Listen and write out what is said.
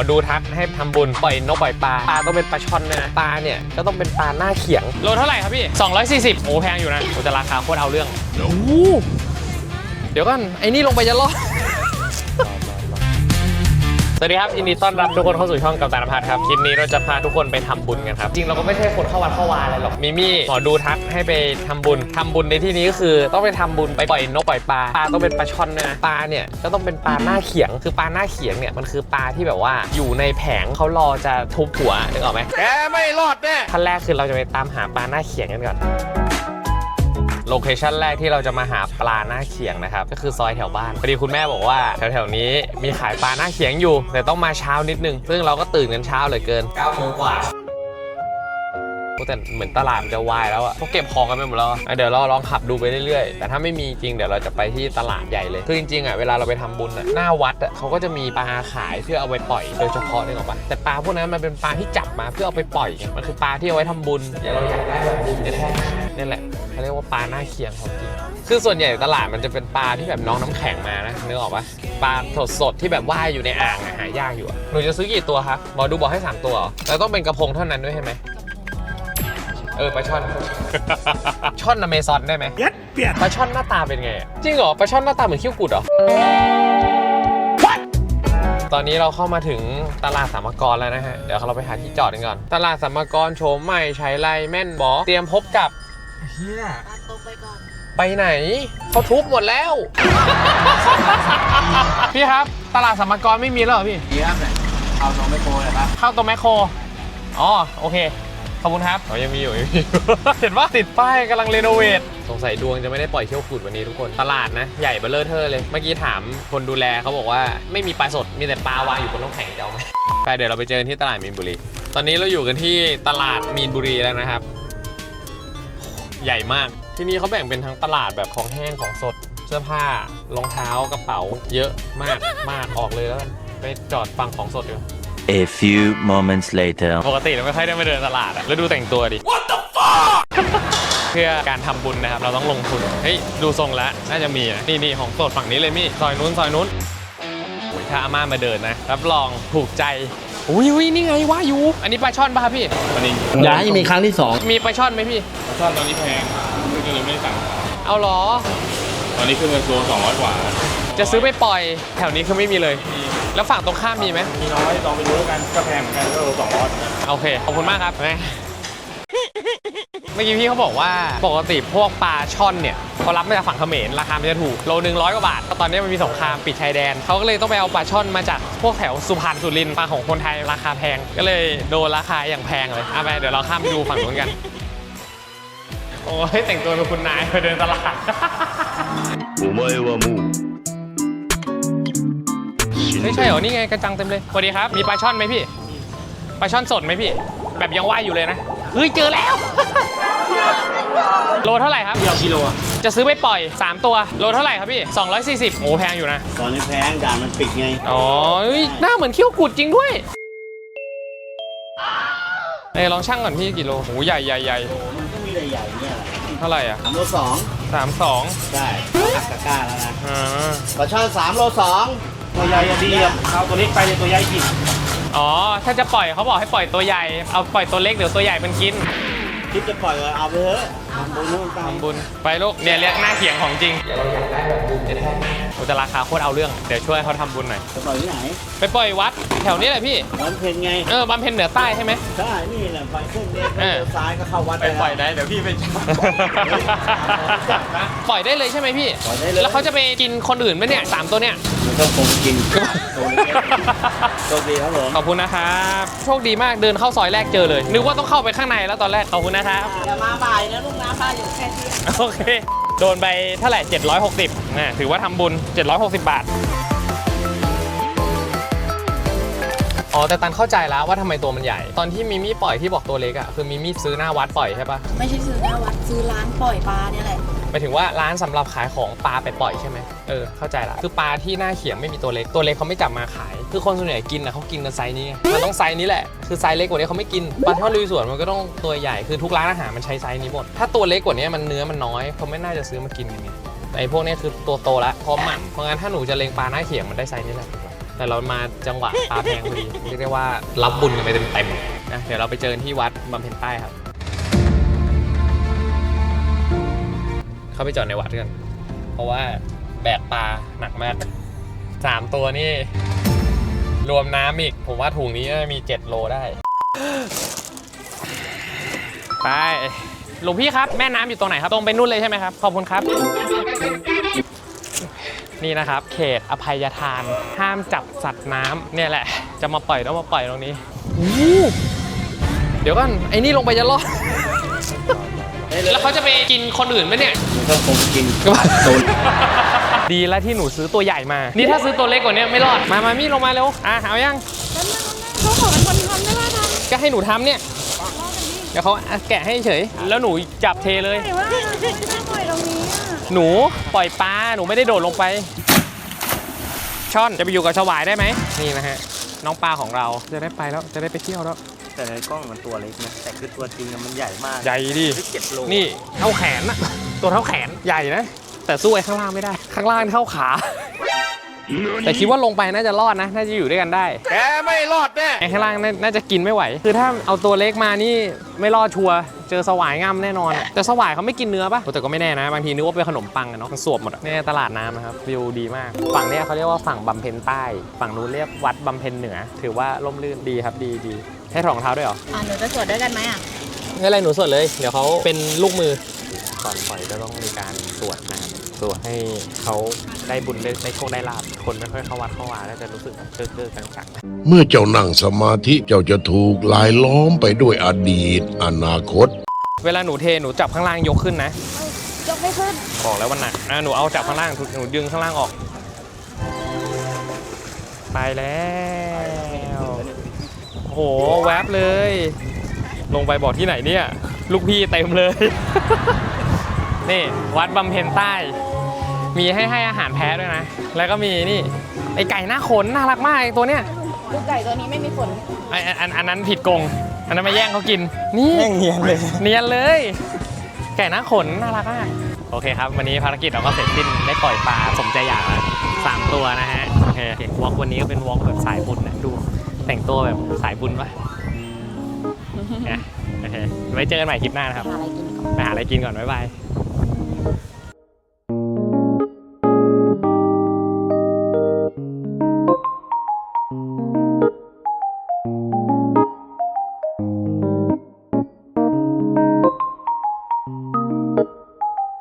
อดูทักให้ทำบุญปล่อยนกปล่อยปลาปลาต้องเป็นปลาช่อนด้วยนะปลาเนี่ยก็ต้องเป็นปลาหน้าเขียงโลเท่าไหร่ครับพี่ 240 โอ้แพงอยู่นะโอ้แต่ราคาโคตรเอาเรื่องโอ้โหเดี๋ยวก่อนไอ้นี่ลงไปจะรอด สวัสดีครับยินดีต้อนรับทุกคนเข้าสู่ช่องกับตาลพัฒน์ครับคลิปนี้เราจะพาทุกคนไปทำบุญกันครับ จริงเราก็ไม่ใช่คนเข้าวัดเข้าวาอะไรหรอกมิมี่หมอดูทักให้ไปทำบุญทำบุญในที่นี้ก็คือต้องไปทำบุญไปปล่อยนกปล่อยปลาปลาต้องเป็นปลาช่อนด้วยนะปลาเนี่ยก็ต้องเป็นปลาหน้าเขียง คือปลาหน้าเขียงเนี่ยมันคือปลาที่แบบว่าอยู่ในแผงเขารอจะทุบหัวนึกออกไหมแกไม่รอดแน่ขั้นแรกคือเราจะไปตามหาปลาหน้าเขียงกันก่อน โลเคชันแรกที่เราจะมาหาปลาหน้าเขียงนะครับ ก็คือซอยแถวบ้านพอดีคุณแม่บอกว่าแถวๆนี้มีขายปลาหน้าเขียงอยู่ แต่ต้องมาเช้านิดนึง ซึ่งเราก็ตื่นกันเช้าเลยเกิน9โมงกว่า แต่เหมือนตลาดมันจะวายแล้วอะเขาเก็บของกันไปหมดแล้วอะเดี๋ยวเราลองขับดูไปเรื่อยๆ แต่ถ้าไม่มีจริงเดี๋ยวเราจะไปที่ตลาดใหญ่เลย คือจริงๆอะเวลาเราไปทำบุญอะหน้าวัดอะเขาก็จะมีปลาขายเพื่อเอาไปปล่อยโดยเฉพาะนึกออปะแต่ปลาพวกนั้นมันเป็นปลาที่จับมาเพื่อเอาไปปล่อยมันคือปลาที่เอาไว้ทำบุญเดี๋ยวเราอยากได้แบบบุญแท้ๆนี่แหละเขาเรียกว่าปลาหน้าเขียงของจริงคือส่วนใหญ่ตลาดมันจะเป็นปลาที่แบบน้องน้ำแข็งมานะนึกออกปะปลาสดๆที่แบบว่ายอยู่ในอ่างหายากอยู่หนูจะซื้อกี่ตัวครับหมอดูบอกให้ 3 ตัวแล้วต้องเป็นกระพงเท่านั้นด้วยใช่ไหม เออปลาช่อน ช่อนอเมซอนได้ไหมเย็ดเปียดปลาช่อนหน้าตาเป็นไงอะจริงเหรอปลาช่อนหน้าตาเหมือนขี้วกุดเหรอ ตอนนี้เราเข้ามาถึงตลาดสามกรแล้วนะฮะ เดี๋ยวเราไปหาที่จอดกันก่อน ตลาดสามกรโฉมใหม่ใช้ไรแม่นบอเตรียมพบกับ เฮียตามตรงไปก่อน ไปไหนเขาทุบหมดแล้ว พี่ครับ ตลาดสามกรไม่มีแล้วเหรอพี่เฮียเนี่ยเอาตรงไม่โคเลยครับ เข้าตรงแมคโคร อ๋อ โอเค ขอบคุณครับอ๋อยังมีอยู่ยังมีอยู่ เห็นว่าติดป้ายกำลังรีโนเวทสงสัยดวงจะไม่ได้ปล่อยเที่ยวขุดวันนี้ทุกคน ตลาดนะ ใหญ่เบลเลอร์เทอร์เลย เมื่อกี้ถามคนดูแลเขาบอกว่าไม่มีปลาสด มีแต่ปลาวางอยู่บนน้ำแข็งจะเอาไหมไปเดี๋ยวเราไปเจอกันที่ตลาดมีนบุรี ตอนนี้เราอยู่กันที่ตลาดมีนบุรีแล้วนะครับ ใหญ่มาก ที่นี่เขาแบ่งเป็นทั้งตลาดแบบของแห้งของสด เสื้อผ้ารองเท้ากระเป๋า เยอะมากมากออกเลยแล้วกันไปจอดฟังของสดดีกว่า A few moments later. ปกติเราไม่ค่อยได้มาเดินตลาดอะแล้วดูแต่งตัวดิ What the fuck เพื่อการทำบุญนะครับ เราต้องลงทุน เฮ้ย ดูทรงแล้วน่าจะมีนะนี่นี่ของสดฝั่งนี้เลยมี่ซอยนู้นซอยนู้นโอ้ยถ้าอาม่ามาเดินนะ รับรองถูกใจอุ้ยอุ้ยนี่ไงว่าอยู่ อันนี้ปลาช่อนป่ะครับพี่ วันนี้อย่าให้มีครั้งที่สองมีปลาช่อนไหมพี่ช่อนตอนนี้แพงก็เลยไม่ได้สั่งเอาเหรอ ตอนนี้ขึ้นเงินโลสองร้อยกว่า จะซื้อไปปล่อยแถวนี้คือไม่มีเลย แล้วฝั่งตรงข้ามมีไหมมีน้อยลองไปดูแล้วกันก็แพงเหมือนกันก็โลสองร้อยโอเคขอบคุณมากครับแม่เมื่อกี้พี่เขาบอกว่าปกติพวกปลาช่อนเนี่ยเขารับมาจากฝั่งเขมรราคามันจะถูกโลหนึ่งร้อยกว่าบาทตอนนี้มันมีสงครามปิดชายแดนเขาก็เลยต้องไปเอาปลาช่อนมาจากพวกแถวสุพรรณสุรินทร์ปลาของคนไทยราคาแพง ก็เลยโดนราคาอย่างแพงเลยอะไปเดี๋ยวเราข้ามไปดูฝั่งนู้นกัน โอ้ยแต่งตัวเป็นคุณนายไปเดินตลาด ไม่ใช่เหรอ นี่ไงกระจังเต็มเลยสวัสดีครับ มีปลาช่อนไหมพี่ปลาช่อนสดไหมพี่ แบบยังว่ายอยู่เลยนะ เฮ้ย เจอแล้ว โลเท่าไหร่ครับเดียวกิโลอะจะซื้อไปปล่อย 3 ตัว โลเท่าไหร่ครับพี่ 240โอ้แพงอยู่นะ ตอนนี้แพงด่านมันปิดไง อ๋อเฮ้ยหน้าเหมือนเขี้ยวกุดจริงด้วยเอ้ยลองช่างก่อนพี่กี่โลโหใหญ่ใหญ่ใหญ่มันก็มีใหญ่ๆเนี่ยแหละเท่าไหร่อะสามโลสองสามสองใช่หักกะก้าแล้วนะอ่าปลาช่อนสามโลสอง ตัวใหญ่อะดีอะเอาตัวเล็กไปเลยตัวใหญ่กินอ๋อ ถ้าจะปล่อยเขาบอกให้ปล่อยตัวใหญ่ เอาปล่อยตัวเล็กเดี๋ยวตัวใหญ่มันกิน คิดจะปล่อยก็เอาไปเถอะทำบุญนู่นไปทำบุญไปลูกเนี่ยเรียกหน้าเขียงของจริงเราอยากได้แบบบุญจะแท้โอ้แต่ราคาโคตรเอาเรื่องเดี๋ยวช่วยเขาทำบุญหน่อยจะปล่อยที่ไหนไปปล่อยวัดแถวนี้แหละพี่วันเพ็ญไงเออบำเพ็ญเหนือใต้ใช่ไหมใช่นี่แหละไปเส้นเล็กเออเลี้ยวซ้ายก็เข้าวัดไปปล่อยได้เดี๋ยวพี่ไปปล่อยได้เลยใช่ไหมพี่ปล่อยได้เลยแล้วเขาจะไปกินคนอื่นไหมเนี่ยสามตัวเนี่ยมันก็คงกินตัวเล็กๆโชคดีครับผมขอบคุณนะครับโชคดีมากเดินเข้าซอยแรกเจอเลย นึกว่าต้องเข้าไปข้างในแล้วตอนแรกขอบคุณนะครับอย่ามาบ่ายนะลูกนะบ้านอยู่แค่เที่ยงโอเค โดนไปเท่าไหร่ 760นะถือว่าทำบุญ 760 บาท อ๋อ แต่ตันเข้าใจแล้วว่าทำไมตัวมันใหญ่ ตอนที่มิมี่ปล่อยที่บอกตัวเล็กอะคือมิมี่ซื้อหน้าวัดปล่อยใช่ปะไม่ใช่ซื้อหน้าวัดซื้อร้านปล่อยปลาเนี่ยแหละหมายถึงว่าร้านสำหรับขายของปลาไปปล่อยใช่ไหม เออเข้าใจละคือปลาที่หน้าเขียงไม่มีตัวเล็กตัวเล็กเขาไม่จับมาขาย คือคนส่วนใหญ่กินนะเขากินกันไซส์นี้มันต้องไซส์นี้แหละคือไซส์เล็กกว่านี้เขาไม่กินปลาทอดลุยสวนมันก็ต้องตัวใหญ่คือทุกร้านอาหารมันใช้ไซส์นี้หมดถ้าตัวเล็กกว่านี้มันเนื้อมันน้อยเขาไม่น่าจะซื้อมากินกันไงแต่ไอพวกนี้คือตัวโตแล้วพร้อมหมั่นเพราะงั้นถ้าหนูจะเลงปลาหน้าเขียงมันได้ไซส์นี้แหละแต่เรามาจังหวะปลาแพงพอดีเรียกได้ว่ารับบุญกันไปเต็มๆนะเดี๋ยวเราไปเจอที่วัดบำเพ็ญใต้ครับเข้าไปจอดในวัดกัน เพราะว่า แบกปลาหนักมากสามตัวนี่ รวมน้ำอีก ผมว่าถุงนี้น่าจะมี 7 โลได้ ไป หลวงพี่ครับ แม่น้ำอยู่ตรงไหนครับ ตรงไปนู่นเลยใช่ไหมครับ ขอบคุณครับ นี่นะครับ เขตอภัยทาน ห้ามจับสัตว์น้ำเนี่ยแหละ จะมาปล่อยต้องมาปล่อยตรงนี้อู้เดี๋ยวก่อนไอ้นี่ลงไปจะรอด แล้วเขาจะไปกินคนอื่นไหมเนี่ยก็คงกินดี แล้วที่หนูซื้อตัวใหญ่มา นี่ถ้าซื้อตัวเล็กกว่านี้ไม่รอด มามามี่ลงมาเร็ว อะเอายังเขาขอเป็นคนทำได้ป่ะทก็ให้หนูทำเนี่ย เดี๋ยวเขาอะแกะให้เฉย แล้วหนูจับเทเลยำแต่ว่าถ้าปล่อยตรงนี้อะหนูปล่อยปลา หนูไม่ได้โดดลงไป ช่อนจะไปอยู่กับชวายได้ไหม นี่นะฮะ น้องปลาของเราจะได้ไปแล้วจะได้ไปเที่ยวแล้วแต่ในกล้องมันตัวเล็กนะแต่คือตัวจริงอะมันใหญ่มาก ใหญ่ดิเจ็ดโลนี่เท่าแขนอะตัวเท่าแขนใหญ่นะ แต่สู้ไอ้ข้างล่างไม่ได้ ข้างล่างเท่าขา แต่คิดว่าลงไปน่าจะรอดนะ น่าจะอยู่ด้วยกันได้ แกไม่รอดแน่ไอ้ข้างล่างน่าน่าจะกินไม่ไหว คือถ้าเอาตัวเล็กมานี่ไม่รอดชัวร์เจอสวายง่ำแน่นอน แต่สวายเขาไม่กินเนื้อปะแต่ก็ไม่แน่นะ บางทีนึกว่าเป็นขนมปังอะเนาะมันสวบหมดอะนี่ตลาดน้ำนะครับวิวดีมาก ฝั่งเนี้ยเขาเรียกว่าฝั่งบำเพ็ญใต้ ฝั่งนู้นเรียกวัดบำเพ็ญเหนือ ถือว่าร่มรื่นดีครับดีดีให้ถอดรองเท้าด้วยเหรอ อะหนูจะสวดด้วยกันไหมอะ ไม่เป็นไรหนูสวดเลย เดี๋ยวเขาเป็นลูกมือ ก่อนปล่อยก็ต้องมีการสวดนะครับสวดให้เขาได้บุญได้ได้โชคได้ลาบคนไม่ค่อยเข้าวัดเข้าวาแล้วจะรู้สึกแบบเก้อเก้อกังกังเมื่อเจ้านั่งสมาธิเจ้าจะถูกลายล้อมไปด้วยอดีต อนาคต เวลาหนูเทหนูจับข้างล่างยกขึ้นนะยกไม่ขึ้นบอกแล้ววันหนักอะหนูเอาจับข้างล่างหนูดึงข้างล่างออก ไปแล้วโอ้โหแวบเลย ลงไปบอกที่ไหนเนี่ย ลูกพี่เต็มเลย นี่วัดบำเพ็ญใต้ มีให้ให้อาหารแพ้ด้วยนะ แล้วก็มีนี่ไอไก่หน้าขนน่ารักมากไอ้ตัวเนี้ยลูกไก่ตัวนี้ไม่มีขนไออันอันอันนั้นผิดกงอันนั้นมาแย่งเขากิน นี่เนียนเลย เนียนเลย ไก่หน้าขนน่ารักมากโอเคครับ วันนี้ภารกิจเราก็เสร็จสิ้นได้ปล่อยปลาสมใจอยากแล้วสามตัวนะฮะโอเควอล์กวันนี้ก็เป็นวอล์กแบบสายบุญนะดูแต่งตัวแบบสายบุญปะนะโอเคไว้เจอกันใหม่คลิปหน้านะครับหาอะไรกินก่อนไปหาอะไรกินก่อน บ๊ายบาย